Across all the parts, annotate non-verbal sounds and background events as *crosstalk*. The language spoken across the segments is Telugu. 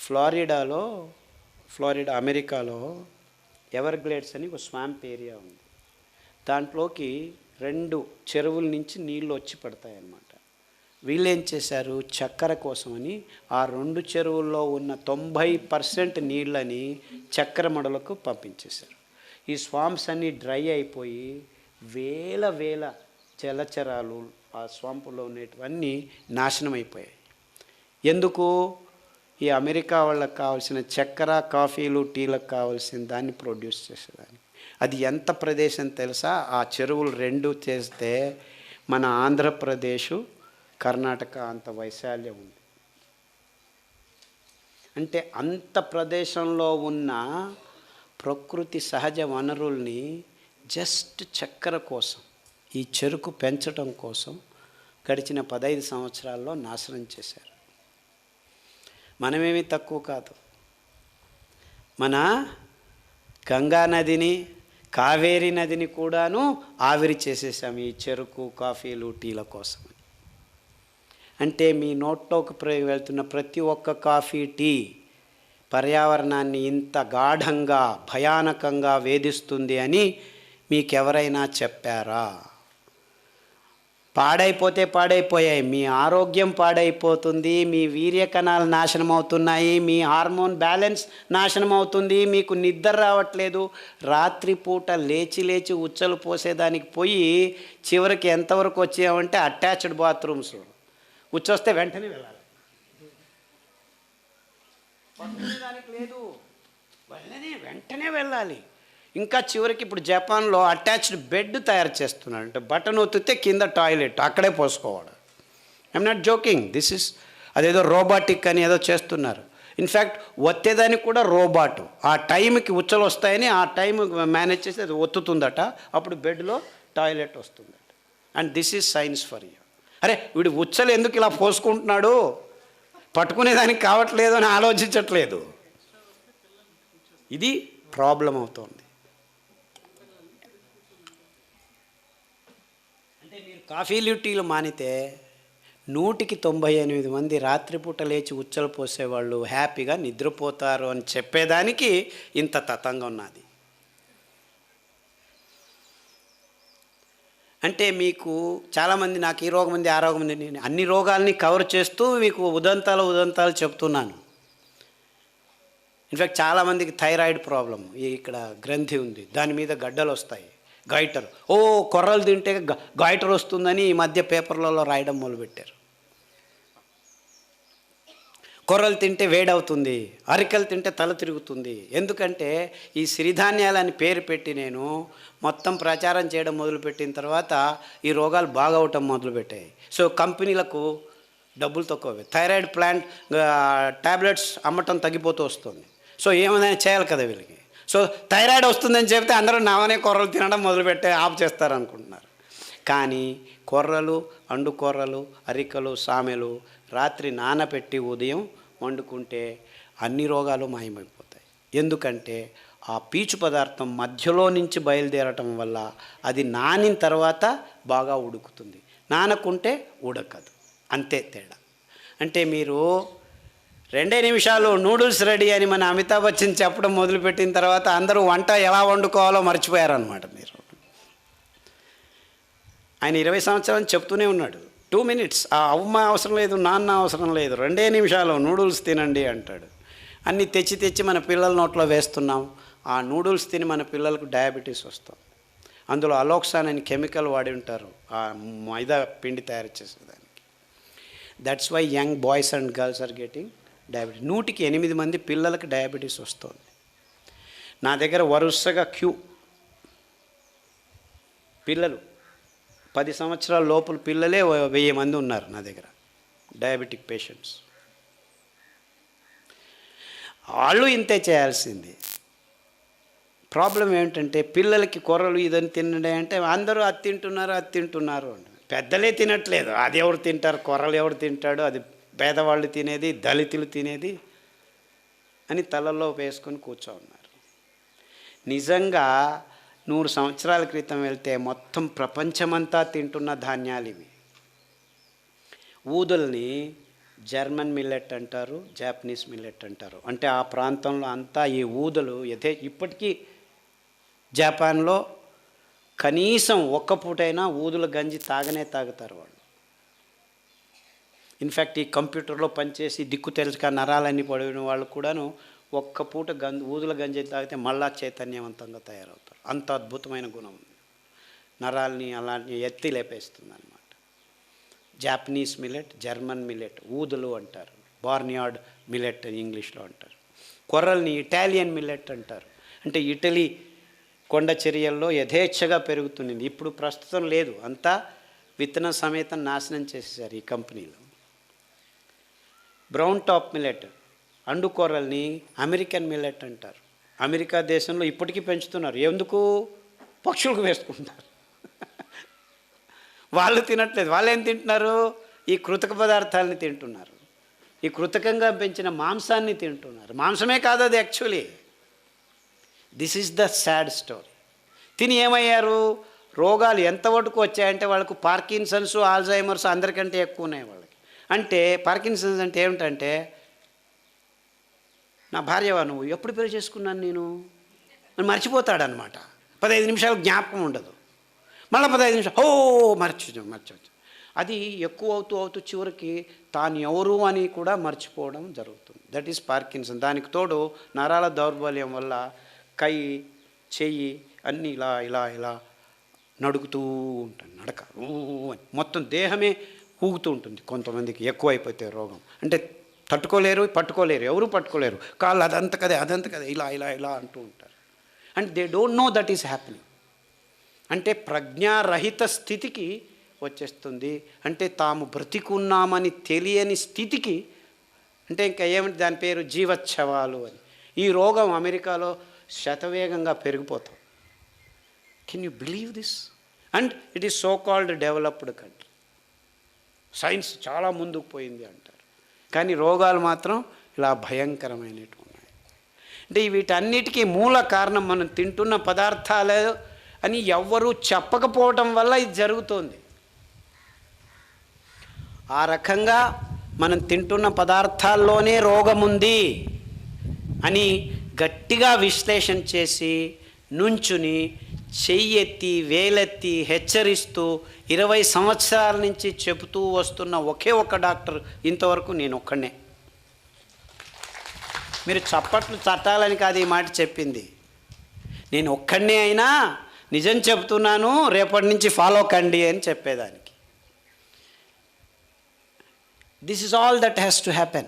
ఫ్లారిడాలో ఫ్లారిడా అమెరికాలో ఎవర్గ్లేడ్స్ అని ఒక స్వాంప్ ఏరియా ఉంది. దాంట్లోకి రెండు చెరువుల నుంచి నీళ్ళు వచ్చి పడతాయన్నమాట. వీళ్ళు ఏం చేశారు? చక్కెర కోసమని ఆ రెండు చెరువుల్లో ఉన్న తొంభై పర్సెంట్ నీళ్ళని చక్కెర మడలకు పంపించేశారు. ఈ స్వాంప్స్ అన్నీ డ్రై అయిపోయి వేల వేల జలచరాలు ఆ స్వాంపులో ఉండేటివన్నీ నాశనం అయిపోయాయి. ఎందుకు? ఈ అమెరికా వాళ్ళకి కావాల్సిన చక్కెర కాఫీలు టీలకు కావాల్సిన దాన్ని ప్రొడ్యూస్ చేసేదాన్ని. అది ఎంత ప్రదేశం తెలుసా? ఆ చెరువులు రెండు చేస్తే మన ఆంధ్రప్రదేశ్ కర్ణాటక అంత వైశాల్యం ఉంది. అంటే అంత ప్రదేశంలో ఉన్న ప్రకృతి సహజ వనరుల్ని జస్ట్ చక్కెర కోసం ఈ చెరుకు పెంచడం కోసం గడిచిన పదహైదు సంవత్సరాల్లో నాశనం చేశారు. మనమేమి తక్కువ కాదు. మన గంగా నదిని కావేరి నదిని కూడాను ఆవిరి చేసేసాం ఈ చెరుకు కాఫీలు టీల కోసం. అంటే మీ నోట్లోకి వెళ్తున్న ప్రతి ఒక్క కాఫీ టీ పర్యావరణాన్ని ఇంత గాఢంగా భయానకంగా వేధిస్తుంది అని మీకెవరైనా చెప్పారా? పాడైపోతే పాడైపోయాయి. మీ ఆరోగ్యం పాడైపోతుంది మీ వీర్య కణాలు నాశనం అవుతున్నాయి మీ హార్మోన్ బ్యాలెన్స్ నాశనం అవుతుంది మీకు నిద్ర రావట్లేదు. రాత్రిపూట లేచి లేచి ఉచ్చలు పోసేదానికి పోయి చివరికి ఎంతవరకు వచ్చామంటే అటాచ్డ్ బాత్రూమ్స్. ఉచ్చొస్తే వెంటనే వెళ్ళాలి. లేదు. వెంటనే వెళ్ళాలి. ఇంకా చివరికి ఇప్పుడు జపాన్లో అటాచ్డ్ బెడ్ తయారు చేస్తున్నాడు అంటే బటన్ ఒత్తితే కింద టాయిలెట్ అక్కడే పోసుకోవాలి. I'm not joking this is అదేదో రోబాటిక్ అని ఏదో చేస్తున్నారు. ఇన్ఫ్యాక్ట్ ఒత్తేదానికి కూడా రోబాటు. ఆ టైంకి ఉచ్చలు వస్తాయని ఆ టైం మేనేజ్ చేసి అది ఒత్తుతుందట. అప్పుడు బెడ్లో టాయిలెట్ వస్తుందట and this is science for you అరే వీడు ఉచ్చలు ఎందుకు ఇలా పోసుకుంటున్నాడు? పట్టుకునేదానికి కావట్లేదు అని ఆలోచించట్లేదు. ఇది ప్రాబ్లం అవుతుంది. అంటే మీరు కాఫీలు టీలు మానితే నూటికి తొంభై ఎనిమిది మంది రాత్రిపూట లేచి ఉచ్చలు పోసేవాళ్ళు హ్యాపీగా నిద్రపోతారు అని చెప్పేదానికి ఇంత తతంగా ఉన్నది అంటే మీకు చాలామంది నాకు ఈ రోగం ఉంది ఆ రోగం ఉంది నేను అన్ని రోగాల్ని కవర్ చేస్తూ మీకు ఉదంతాలు ఉదంతాలు చెప్తున్నాను. ఇన్ఫ్యాక్ట్ చాలామందికి థైరాయిడ్ ప్రాబ్లం ఇక్కడ గ్రంథి ఉంది దాని మీద గడ్డలు వస్తాయి గాయిటర్. ఓ కొర్రలు తింటే గాయిటర్ వస్తుందని ఈ మధ్య పేపర్లలో రాయడం మొదలుపెట్టారు. కొర్రలు తింటే వేడవుతుంది అరికలు తింటే తల తిరుగుతుంది. ఎందుకంటే ఈ సిరిధాన్యాలని పేరు పెట్టి నేను మొత్తం ప్రచారం చేయడం మొదలుపెట్టిన తర్వాత ఈ రోగాలు బాగవటం మొదలుపెట్టాయి. సో కంపెనీలకు డబ్బులు తక్కువ. థైరాయిడ్ ప్లాంట్ ట్యాబ్లెట్స్ అమ్మటం తగ్గిపోతూ వస్తుంది. సో ఏమైనా చేయాలి కదా వీళ్ళకి? సో థైరాయిడ్ వస్తుందని చెప్తే అందరూ నావనే కొర్రలు తినడం మొదలుపెట్టే ఆఫ్ చేస్తారనుకుంటున్నారు. కానీ కొర్రలు అండు కొర్రలు అరికలు సామెలు రాత్రి నానబెట్టి ఉదయం వండుకుంటే అన్ని రోగాలు మాయమైపోతాయి. ఎందుకంటే ఆ పీచు పదార్థం మధ్యలో నుంచి బయలుదేరటం వల్ల అది నానిన తర్వాత బాగా ఉడుకుతుంది. నానకుంటే ఉడకదు. అంతే తేడా. అంటే మీరు రెండే నిమిషాలు నూడిల్స్ రెడీ అని మన అమితాబ్ బచ్చన్ చెప్పడం మొదలుపెట్టిన తర్వాత అందరూ వంట ఎలా వండుకోవాలో మర్చిపోయారనమాట మీరు. ఆయన ఇరవై సంవత్సరాలు చెప్తూనే ఉన్నాడు. టూ మినిట్స్ ఆ అమ్మ అవసరం లేదు నాన్న అవసరం లేదు రెండే నిమిషాలు నూడిల్స్ తినండి అంటాడు. అన్నీ తెచ్చి తెచ్చి మన పిల్లల నోట్లో వేస్తున్నాం. ఆ నూడిల్స్ తిని మన పిల్లలకు డయాబెటీస్ వస్తాం. అందులో అలోక్సాన్ అని కెమికల్ వాడి ఉంటారు. ఆ మైదా పిండి తయారు చేసేదానికి. That's why young boys and girls are getting diabetes. నూటికి ఎనిమిది మంది పిల్లలకి డయాబెటీస్ వస్తుంది. నా దగ్గర వరుసగా క్యూ. పిల్లలు పది సంవత్సరాల లోపల పిల్లలే వెయ్యి మంది ఉన్నారు నా దగ్గర డయాబెటిక్ పేషెంట్స్. వాళ్ళు ఇంతే చేయాల్సింది. ప్రాబ్లం ఏమిటంటే పిల్లలకి కూరలు ఇదని తినడే అంటే అందరూ అది తింటున్నారు అది తింటున్నారు పెద్దలే తినట్లేదు. అది ఎవరు తింటారు? కూరలు ఎవరు తింటాడు? అది పేదవాళ్ళు తినేది దళితులు తినేది అని తలలో వేసుకొని కూర్చో ఉన్నారు నిజంగా నూరు సంవత్సరాల క్రితం వెళ్తే మొత్తం ప్రపంచమంతా తింటున్న ధాన్యాలు ఇవి. ఊదుల్ని జర్మన్ మిల్లెట్ అంటారు జాపనీస్ మిల్లెట్ అంటారు. అంటే ఆ ప్రాంతంలో అంతా ఈ ఊదలు యథే ఇప్పటికీ జపాన్లో కనీసం ఒక్క పూటైనా ఊదుల గంజి తాగనే తాగుతారు వాళ్ళు. ఇన్ఫ్యాక్ట్ ఈ కంప్యూటర్లో పనిచేసి దిక్కు తెలుసుక నరాలన్నీ పడిన వాళ్ళు కూడాను ఒక్క పూట గంజ ఊదుల గంజి తాగితే మళ్ళా చైతన్యవంతంగా తయారవుతారు. అంత అద్భుతమైన గుణం ఉంది. నరాల్ని అలాంటి ఎత్తి లేపేస్తుంది అనమాట జాపనీస్ మిలెట్ జర్మన్ మిలెట్ ఊదులు అంటారు. బార్నియార్డ్ మిలెట్ అని ఇంగ్లీష్లో అంటారు. కొర్రల్ని ఇటాలియన్ మిల్లెట్ అంటారు. అంటే ఇటలీ కొండ చర్యల్లో యథేచ్ఛగా పెరుగుతుంది. ఇప్పుడు ప్రస్తుతం లేదు. అంతా విత్తన సమేతం నాశనం చేసేసారు ఈ కంపెనీలో. బ్రౌన్ టాప్ మిల్లెట్ అండు కూరల్ని అమెరికన్ మిల్లెట్ అంటారు. అమెరికా దేశంలో ఇప్పటికీ పెంచుతున్నారు. ఎందుకు? పక్షులకు వేసుకుంటారు *laughs* వాళ్ళు తినట్లేదు. వాళ్ళు ఏం తింటున్నారు? ఈ కృతక పదార్థాలని తింటున్నారు. ఈ కృతకంగా పెంచిన మాంసాన్ని తింటున్నారు. మాంసమే కాదు అది actually this is the sad story తిని ఏమయ్యారు? రోగాలు ఎంతవరకు వచ్చాయంటే వాళ్ళకు పార్కిన్సన్స్ ఆల్జైమర్స్ అందరికంటే ఎక్కువ ఉన్నాయి వాళ్ళకి. అంటే పార్కిన్సన్స్ అంటే ఏమిటంటే నా భార్యవా నువ్వు? ఎప్పుడు పెళ్ళి చేసుకున్నాను నేను? అని మర్చిపోతాడనమాట పదహైదు నిమిషాలు జ్ఞాపకం ఉండదు. మళ్ళీ పదహైదు నిమిషాలు ఓ మర్చి మర్చవచ్చు అది ఎక్కువ అవుతూ అవుతూ చివరికి తాను ఎవరు అని కూడా మర్చిపోవడం జరుగుతుంది. దట్ ఈస్ పార్కిన్సన్ దానికి తోడు నరాల దౌర్బల్యం వల్ల కై చెయ్యి అన్నీ ఇలా ఇలా ఇలా నడుగుతూ ఉంటాను నడక. ఊ అని. మొత్తం దేహమే ఊగుతూ ఉంటుంది. కొంతమందికి ఎక్కువైపోతే రోగం. అంటే తట్టుకోలేరు పట్టుకోలేరు ఎవరు పట్టుకోలేరు. కాళ్ళు అదంత కదే అదంత కదే ఇలా ఇలా ఇలా అంటూ ఉంటారు. And they don't know that is happening అంటే ప్రజ్ఞారహిత స్థితికి వచ్చేస్తుంది. అంటే తాము బ్రతికున్నామని తెలియని స్థితికి అంటే ఇంకా ఏమిటి దాని పేరు జీవచ్ఛవాలు అని. ఈ రోగం అమెరికాలో శతవేగంగా పెరిగిపోతాం. Can you believe this and it is so called developed country science చాలా ముందుకు పోయింది అంటారు. కానీ రోగాలు మాత్రం ఇలా భయంకరమైనటువంటి ఉన్నాయి. అంటే వీటన్నిటికీ మూల కారణం మనం తింటున్న పదార్థాలు అని ఎవ్వరూ చెప్పకపోవటం వల్ల ఇది జరుగుతోంది. ఆ రకంగా మనం తింటున్న పదార్థాల్లోనే రోగం ఉంది అని గట్టిగా విశ్లేషణ చేసి నుంచుని చెయ్యెత్తి వేలెత్తి హెచ్చరిస్తూ ఇరవై సంవత్సరాల నుంచి చెబుతూ వస్తున్న ఒకే ఒక్క డాక్టర్ ఇంతవరకు నేను ఒక్కడనే. మీరు చప్పట్లు చట్టాలని కాదు ఈ మాట చెప్పింది. నేను ఒక్కడనే అయినా నిజం చెబుతున్నాను రేపటి నుంచి ఫాలో కండి అని చెప్పేదానికి. This is all that has to happen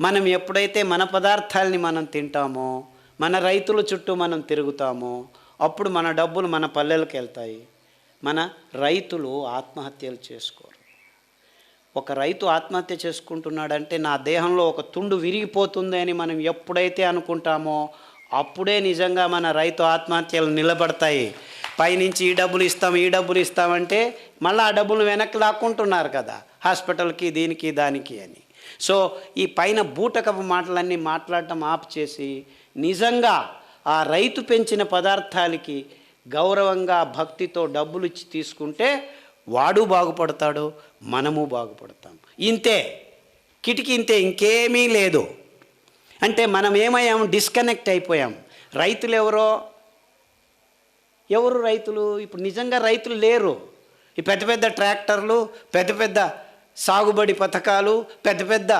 మనం ఎప్పుడైతే మన పదార్థాలని మనం తింటామో మన రైతుల చుట్టూ మనం తిరుగుతామో అప్పుడు మన డబ్బులు మన పల్లెలకు వెళ్తాయి. మన రైతులు ఆత్మహత్యలు చేసుకోరు. ఒక రైతు ఆత్మహత్య చేసుకుంటున్నాడంటే నా దేహంలో ఒక తుండు విరిగిపోతుంది అని మనం ఎప్పుడైతే అనుకుంటామో అప్పుడే నిజంగా మన రైతు ఆత్మహత్యలు నిలబడతాయి. పైనుంచి ఈ డబ్బులు ఇస్తాం ఈ డబ్బులు ఇస్తామంటే మళ్ళీ ఆ డబ్బులు వెనక్కి లాక్కుంటున్నారు కదా హాస్పిటల్కి దీనికి దానికి అని. సో ఈ పైన బూటకపు మాటలన్నీ మాట్లాడటం ఆపు చేసి నిజంగా ఆ రైతు పెంచిన పదార్థాలకి గౌరవంగా భక్తితో డబ్బులు ఇచ్చి తీసుకుంటే వాడు బాగుపడతాడు మనము బాగుపడతాం. ఇంతే. కిటికీ ఇంతే ఇంకేమీ లేదు. అంటే మనం ఏమయ్యాం? డిస్కనెక్ట్ అయిపోయాం. రైతులు ఎవరో? ఎవరు రైతులు? ఇప్పుడు నిజంగా రైతులు లేరు. ఈ పెద్ద పెద్ద ట్రాక్టర్లు పెద్ద పెద్ద సాగుబడి పథకాలు పెద్ద పెద్ద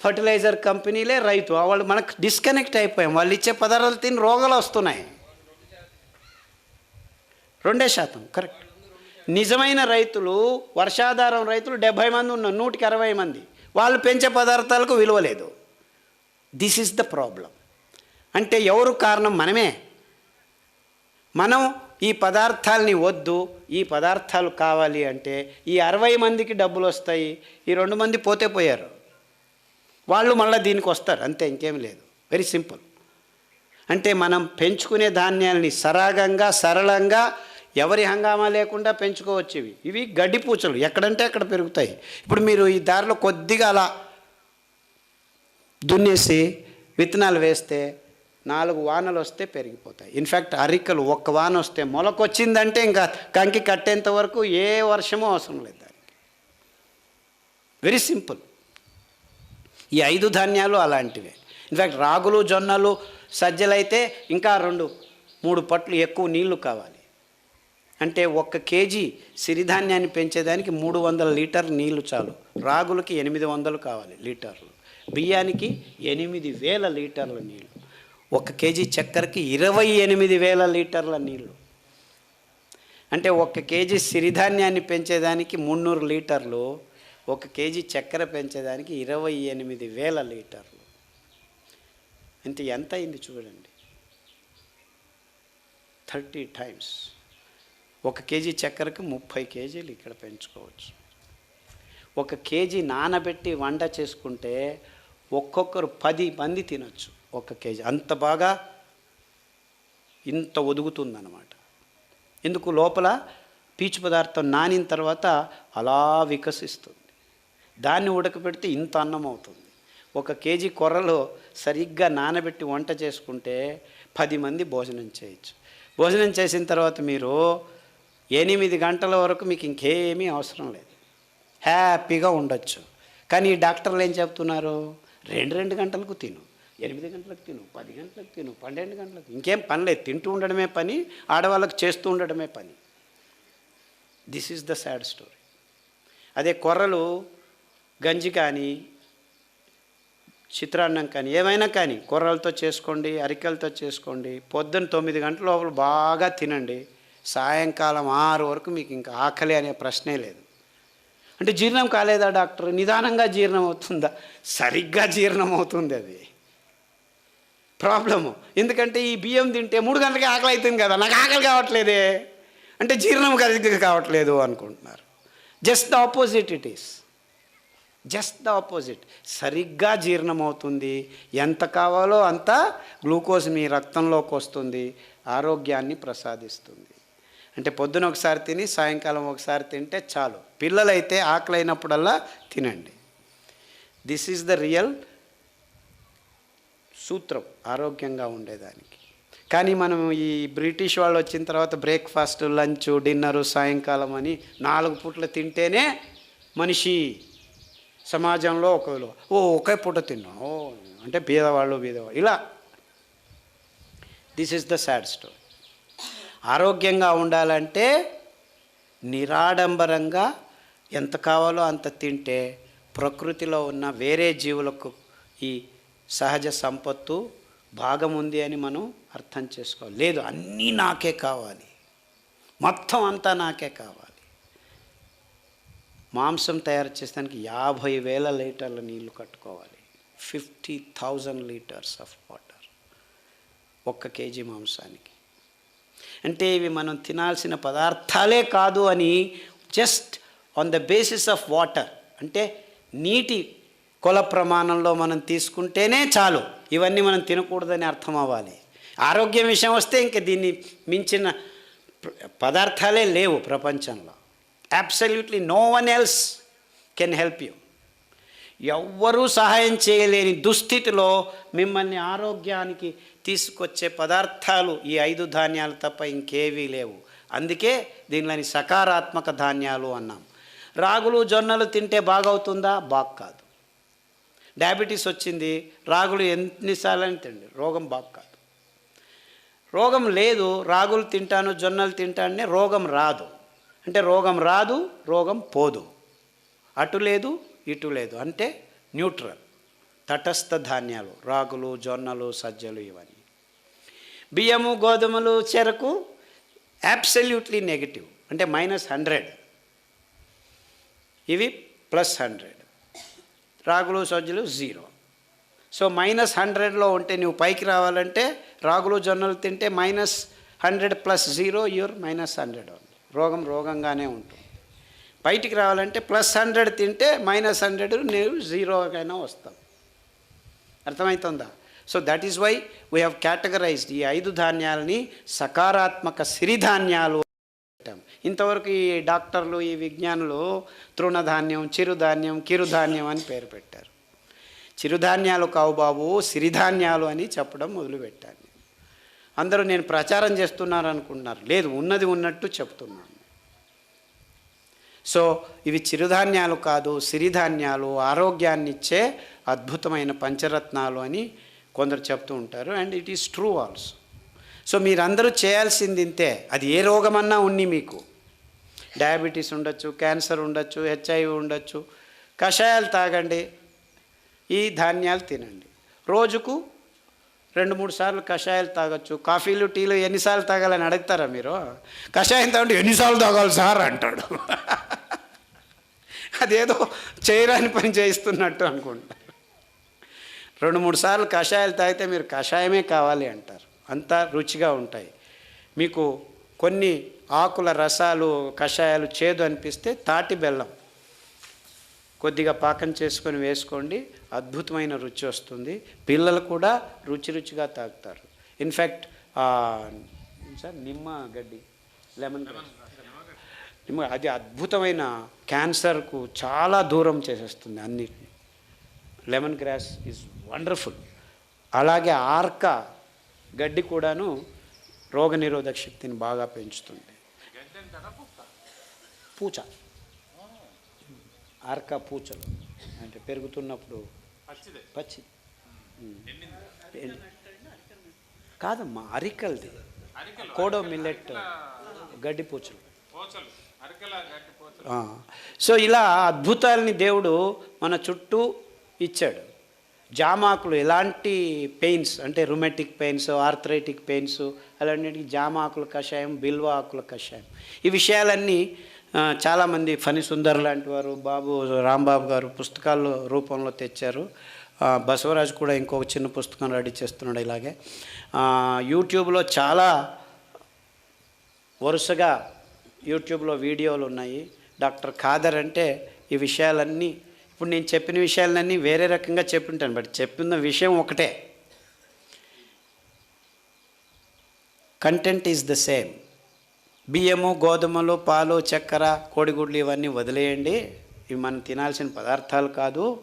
ఫర్టిలైజర్ కంపెనీలే రైతు. వాళ్ళు మనకు డిస్కనెక్ట్ అయిపోయాం. వాళ్ళు ఇచ్చే పదార్థాలు తిని రోగాలు వస్తున్నాయి. రెండే శాతం కరెక్ట్ నిజమైన రైతులు వర్షాధారం రైతులు డెబ్భై మంది ఉన్నారు నూటికి అరవై మంది. వాళ్ళు పెంచే పదార్థాలకు విలువ లేదు. దిస్ ఈజ్ ద ప్రాబ్లం అంటే ఎవరు కారణం మనమే. మనం ఈ పదార్థాలని వద్దు. ఈ పదార్థాలు కావాలి అంటే ఈ అరవై మందికి డబ్బులు వస్తాయి. ఈ రెండు మంది పోతే పోయారు. వాళ్ళు మళ్ళీ దీనికి వస్తారు. అంతే ఇంకేం లేదు. వెరీ సింపుల్ అంటే మనం పెంచుకునే ధాన్యాలని సరాగంగా సరళంగా ఎవరి హంగామా లేకుండా పెంచుకోవచ్చు ఇవి. ఇవి గడ్డి పూచలు. ఎక్కడంటే అక్కడ పెరుగుతాయి. ఇప్పుడు మీరు ఈ దారిలో కొద్దిగా అలా దున్నేసి విత్తనాలు వేస్తే నాలుగు వానలు వస్తే పెరిగిపోతాయి. ఇన్ఫ్యాక్ట్ అరికలు ఒక్క వాన వస్తే మొలకొచ్చిందంటే ఇంకా కంకి కట్టేంత వరకు ఏ వర్షమో అవసరం లేదు దానికి. వెరీ సింపుల్ ఈ ఐదు ధాన్యాలు అలాంటివే. ఇన్ఫ్యాక్ట్ రాగులు జొన్నలు సజ్జలైతే ఇంకా రెండు మూడు పట్లు ఎక్కువ నీళ్ళు కావాలి. అంటే ఒక్క కేజీ సిరిధాన్యాన్ని పెంచేదానికి మూడు వందల లీటర్ నీళ్ళు చాలు. రాగులకి ఎనిమిది వందలు కావాలి లీటర్లు. బియ్యానికి ఎనిమిది వేల లీటర్ల నీళ్ళు. ఒక కేజీ చక్కెరకి ఇరవై ఎనిమిది వేల లీటర్ల నీళ్ళు. అంటే ఒక కేజీ సిరిధాన్యాన్ని పెంచేదానికి మున్నూరు లీటర్లు ఒక కేజీ చక్కెర పెంచేదానికి ఇరవై ఎనిమిది వేల లీటర్లు. అంటే ఎంత అయింది చూడండి. Thirty times. ఒక కేజీ చక్కెరకు ముప్పై కేజీలు ఇక్కడ పెంచుకోవచ్చు. ఒక కేజీ నానబెట్టి వంట చేసుకుంటే ఒక్కొక్కరు పది మంది తినొచ్చు ఒక కేజీ. అంత బాగా ఇంత ఒదుగుతుందన్నమాట. ఎందుకు? లోపల పీచు పదార్థం నానిన తర్వాత అలా వికసిస్తుంది. దాన్ని ఉడకబెడితే ఇంత అన్నం అవుతుంది. ఒక కేజీ కొర్రలో సరిగ్గా నానబెట్టి వంట చేసుకుంటే పది మంది భోజనం చేయొచ్చు. భోజనం చేసిన తర్వాత మీరు ఎనిమిది గంటల వరకు మీకు ఇంకేమీ అవసరం లేదు. హ్యాపీగా ఉండొచ్చు. కానీ డాక్టర్లు ఏం చెప్తున్నారు? రెండు రెండు గంటలకు తిను ఎనిమిది గంటలకు తిను పది గంటలకు తిను పన్నెండు గంటలకు ఇంకేం పని లేదు. తింటూ ఉండడమే పని ఆడవాళ్ళకు చేస్తూ ఉండడమే పని. This is the sad story అదే కొర్రలు గంజి కానీ చిత్రాన్నం కానీ ఏమైనా కానీ కూరలతో చేసుకోండి అరికలతో చేసుకోండి పొద్దున్న తొమ్మిది గంటల లోపల బాగా తినండి. సాయంకాలం ఆరు వరకు మీకు ఇంకా ఆకలి అనే ప్రశ్నే లేదు. అంటే జీర్ణం కాలేదా డాక్టర్? నిదానంగా జీర్ణం అవుతుందా? సరిగ్గా జీర్ణం అవుతుంది అది. ప్రాబ్లము. ఎందుకంటే ఈ బియ్యం తింటే మూడు గంటలకి ఆకలి అవుతుంది కదా నాకు ఆకలి కావట్లేదే. అంటే జీర్ణం సరిగ్గా కావట్లేదు అనుకుంటున్నారు. Just the opposite it is just the opposite సరిగ్గా జీర్ణమవుతుంది. ఎంత కావాలో అంత గ్లూకోజ్ మీ రక్తంలోకి వస్తుంది. ఆరోగ్యాన్ని ప్రసాదిస్తుంది. అంటే పొద్దున ఒకసారి తిని సాయంకాలం ఒకసారి తింటే చాలు. పిల్లలైతే ఆకలి అయినప్పుడల్లా తినండి. దిస్ ఈజ్ ద రియల్ సూత్రం ఆరోగ్యంగా ఉండేదానికి. కానీ మనం ఈ బ్రిటిష్ వాళ్ళు వచ్చిన తర్వాత బ్రేక్ఫాస్ట్ లంచ్ డిన్నరు సాయంకాలం అని నాలుగు పూట్ల తింటేనే మనిషి సమాజంలో ఒక విలువ. ఓ ఒకే పూట తిన్నాను ఓ అంటే బీదవాళ్ళు బీదవాళ్ళు ఇలా. This is the sad story ఆరోగ్యంగా ఉండాలంటే నిరాడంబరంగా ఎంత కావాలో అంత తింటే ప్రకృతిలో ఉన్న వేరే జీవులకు ఈ సహజ సంపత్తు భాగం ఉంది అని మనం అర్థం చేసుకోవాలి. లేదు అన్నీ నాకే కావాలి. మొత్తం అంతా నాకే కావాలి. మాంసం తయారు చేసేదానికి యాభై వేల లీటర్ల నీళ్ళు కట్టుకోవాలి. Fifty thousand litres of water ఒక్క కేజీ మాంసానికి. అంటే ఇవి మనం తినాల్సిన పదార్థాలే కాదు అని just on the basis of water అంటే నీటి కొల ప్రమాణంలో మనం తీసుకుంటేనే చాలు. ఇవన్నీ మనం తినకూడదని అర్థం అవ్వాలి ఆరోగ్యం విషయం వస్తే ఇంక దీన్ని మించిన పదార్థాలే లేవు ప్రపంచంలో. Absolutely no one else can help you ఎవ్వరూ సహాయం చేయలేని దుస్థితిలో మిమ్మల్ని ఆరోగ్యానికి తీసుకొచ్చే పదార్థాలు ఈ ఐదు ధాన్యాలు తప్ప ఇంకేవీ లేవు. అందుకే దీనిలోని సకారాత్మక ధాన్యాలు అన్నాం. రాగులు జొన్నలు తింటే బాగవుతుందా? బాగు కాదు. డయాబెటీస్ వచ్చింది రాగులు ఎన్నిసార్లు తిండి రోగం బాగు కాదు. రోగం లేదు రాగులు తింటాను జొన్నలు తింటానే రోగం రాదు. అంటే రోగం రాదు రోగం పోదు. అటు లేదు ఇటు లేదు. అంటే న్యూట్రల్. తటస్థ ధాన్యాలు రాగులు జొన్నలు సజ్జలు ఇవన్నీ. బియ్యము గోధుమలు చెరకు అబ్సల్యూట్లీ నెగిటివ్ అంటే మైనస్ హండ్రెడ్ ఇవి ప్లస్ హండ్రెడ్ రాగులు సజ్జలు జీరో సో మైనస్ హండ్రెడ్లో ఉంటే నువ్వు పైకి రావాలంటే రాగులు జొన్నలు తింటే minus hundred plus zero your minus hundred అవుతుంది రోగం రోగంగానే ఉంటుంది. బయటికి రావాలంటే ప్లస్ హండ్రెడ్ తింటే మైనస్ హండ్రెడ్ నేను జీరోకైనా వస్తాం. అర్థమవుతుందా so that is why we have categorized ఈ ఐదు ధాన్యాలని సకారాత్మక సిరిధాన్యాలు పెట్టాం ఇంతవరకు ఈ డాక్టర్లు ఈ విజ్ఞానులు తృణధాన్యం చిరుధాన్యం కిరుధాన్యం అని పేరు పెట్టారు. చిరుధాన్యాలు కావు బాబు సిరిధాన్యాలు అని చెప్పడం మొదలుపెట్టారు. అందరూ నేను ప్రచారం చేస్తున్నారు అనుకుంటున్నారు లేదు ఉన్నది ఉన్నట్టు చెప్తున్నాను. సో ఇవి చిరుధాన్యాలు కాదు సిరిధాన్యాలు ఆరోగ్యాన్ని ఇచ్చే అద్భుతమైన పంచరత్నాలు అని కొందరు చెప్తూ ఉంటారు. And it is true also. So మీరందరూ చేయాల్సింది ఇంతే. అది ఏ రోగమన్నా ఉన్ని మీకు. డయాబెటీస్ ఉండొచ్చు క్యాన్సర్ ఉండొచ్చు హెచ్ఐవి ఉండొచ్చు. కషాయాలు తాగండి. ఈ ధాన్యాలు తినండి. రోజుకు రెండు మూడు సార్లు కషాయాలు తాగొచ్చు. కాఫీలు టీలు ఎన్నిసార్లు తాగాలని అడుగుతారా మీరు? కషాయం తాగంటే ఎన్నిసార్లు తాగాలి సార్ అంటాడు. *laughs* అదేదో చేయరాని పని చేయిస్తున్నట్టు అనుకుంటారు రెండు మూడు సార్లు కషాయాలు తాగితే మీరు కషాయమే కావాలి అంటారు. అంత రుచిగా ఉంటాయి. మీకు కొన్ని ఆకుల రసాలు కషాయాలు చేదు అనిపిస్తే తాటి బెల్లం. కొద్దిగా పాకం చేసుకొని వేసుకోండి. అద్భుతమైన రుచి వస్తుంది. పిల్లలు కూడా రుచి రుచిగా తాగుతారు. In fact sir? నిమ్మ గడ్డి. లెమన్ నిమ్మ అది అద్భుతమైన క్యాన్సర్కు చాలా దూరం చేసేస్తుంది అన్నిటిని. లెమన్ గ్రాస్ ఈజ్ వండర్ఫుల్ అలాగే ఆర్క గడ్డి కూడాను రోగనిరోధక శక్తిని బాగా పెంచుతుంది. పూచ. ఆర్క పూచలు అంటే పెరుగుతున్నప్పుడు పచ్చి. కాదమ్మా అరికల్ది. కోడో మిల్లెట్ గడ్డి పూచలు. సో ఇలా అద్భుతాలని దేవుడు మన చుట్టూ ఇచ్చాడు. జామాకులు ఎలాంటి పెయిన్స్ అంటే రుమెటిక్ పెయిన్స్ ఆర్థరైటిక్ పెయిన్స్ అలాంటి జామాకుల కషాయం బిల్వ ఆకుల కషాయం. ఈ విషయాలన్నీ చాలామంది ఫణి సుందర్ లాంటి వారు బాబు రాంబాబు గారు పుస్తకాల రూపంలో తెచ్చారు. బసవరాజు కూడా ఇంకొక చిన్న పుస్తకం రెడీ చేస్తున్నాడు ఇలాగే. యూట్యూబ్లో చాలా వరుసగా యూట్యూబ్లో వీడియోలు ఉన్నాయి. డాక్టర్ ఖాదర్ అంటే ఈ విషయాలన్నీ ఇప్పుడు నేను చెప్పిన విషయాలన్నీ వేరే రకంగా చెప్పుంటాను బట్ చెప్పిన విషయం ఒకటే. కంటెంట్ ఈజ్ ద సేమ్ బియ్యము గోధుమలు పాలు చక్కెర కోడిగుడ్లు ఇవన్నీ వదిలేయండి. ఇవి మనం తినాల్సిన పదార్థాలు కాదు.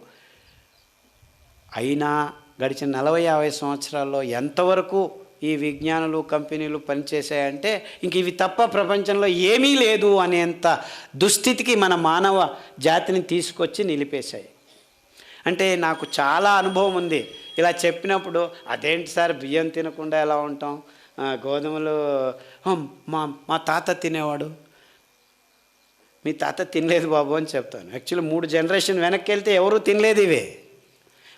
అయినా గడిచిన నలభై యాభై సంవత్సరాల్లో ఎంతవరకు ఈ విజ్ఞానులు కంపెనీలు పనిచేశాయంటే ఇంక ఇవి తప్ప ప్రపంచంలో ఏమీ లేదు అనేంత దుస్థితికి మన మానవ జాతిని తీసుకొచ్చి నిలిపేశాయి. అంటే నాకు చాలా అనుభవం ఉంది. ఇలా చెప్పినప్పుడు అదేంటి సార్ బియ్యం తినకుండా ఎలా ఉంటాం? గోధుమలు మా మా తాత తినేవాడు. మీ తాత తినలేదు బాబు అని చెప్తాను. యాక్చువల్లీ మూడు జనరేషన్ వెనక్కి వెళ్తే ఎవరూ తినలేదు ఇవే.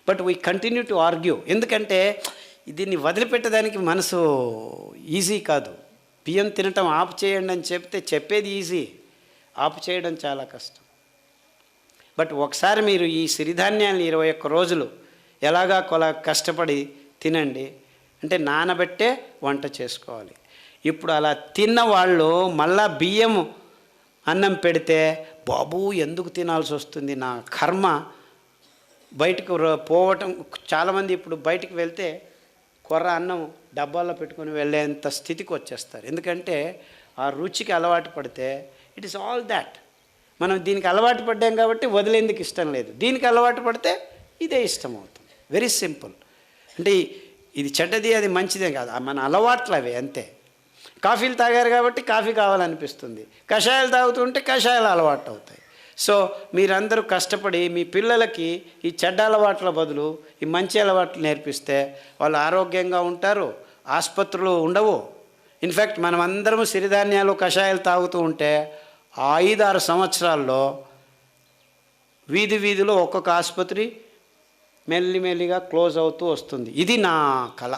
But we continue to argue ఎందుకంటే దీన్ని వదిలిపెట్టడానికి మనసు ఈజీ కాదు. బియ్యం తినటం ఆపు చేయండి అని చెప్తే చెప్పేది ఈజీ ఆపు చేయడం చాలా కష్టం. బట్ ఒకసారి మీరు ఈ సిరిధాన్యాన్ని ఇరవై ఒక్క రోజులు ఎలాగా కొలా కష్టపడి తినండి అంటే నానబెట్టే వంట చేసుకోవాలి. ఇప్పుడు అలా తిన్న వాళ్ళు మళ్ళా బియ్యం అన్నం పెడితే బాబు ఎందుకు తినాల్సి వస్తుంది నా కర్మ? బయటకు పోవటం చాలామంది ఇప్పుడు బయటకు వెళ్తే కొర్ర అన్నం డబ్బాల్లో పెట్టుకొని వెళ్ళేంత స్థితికి వచ్చేస్తారు. ఎందుకంటే ఆ రుచికి అలవాటు పడితే ఇట్ ఇస్ ఆల్ దాట్. మనం దీనికి అలవాటు పడ్డాం కాబట్టి వదిలేందుకు ఇష్టం లేదు. దీనికి అలవాటు పడితే ఇదే ఇష్టం అవుతుంది. Very simple. అంటే ఇది చెడ్డది అది మంచిదే కాదు. మన అలవాట్లు అవి అంతే. కాఫీలు తాగారు కాబట్టి కాఫీ కావాలనిపిస్తుంది. కషాయాలు తాగుతుంటే కషాయాలు అలవాటు అవుతాయి సో మీరందరూ కష్టపడి మీ పిల్లలకి ఈ చెడ్డ అలవాట్ల బదులు ఈ మంచి అలవాట్లు నేర్పిస్తే వాళ్ళు ఆరోగ్యంగా ఉంటారు ఆసుపత్రులు ఉండవు. ఇన్ఫ్యాక్ట్ మనం అందరం సిరిధాన్యాలు కషాయాలు తాగుతూ ఉంటే ఆ ఐదారు సంవత్సరాల్లో వీధి వీధిలో ఒక్కొక్క ఆసుపత్రి మెల్లిమెల్లిగా క్లోజ్ అవుతూ వస్తుంది. ఇది నా కళ.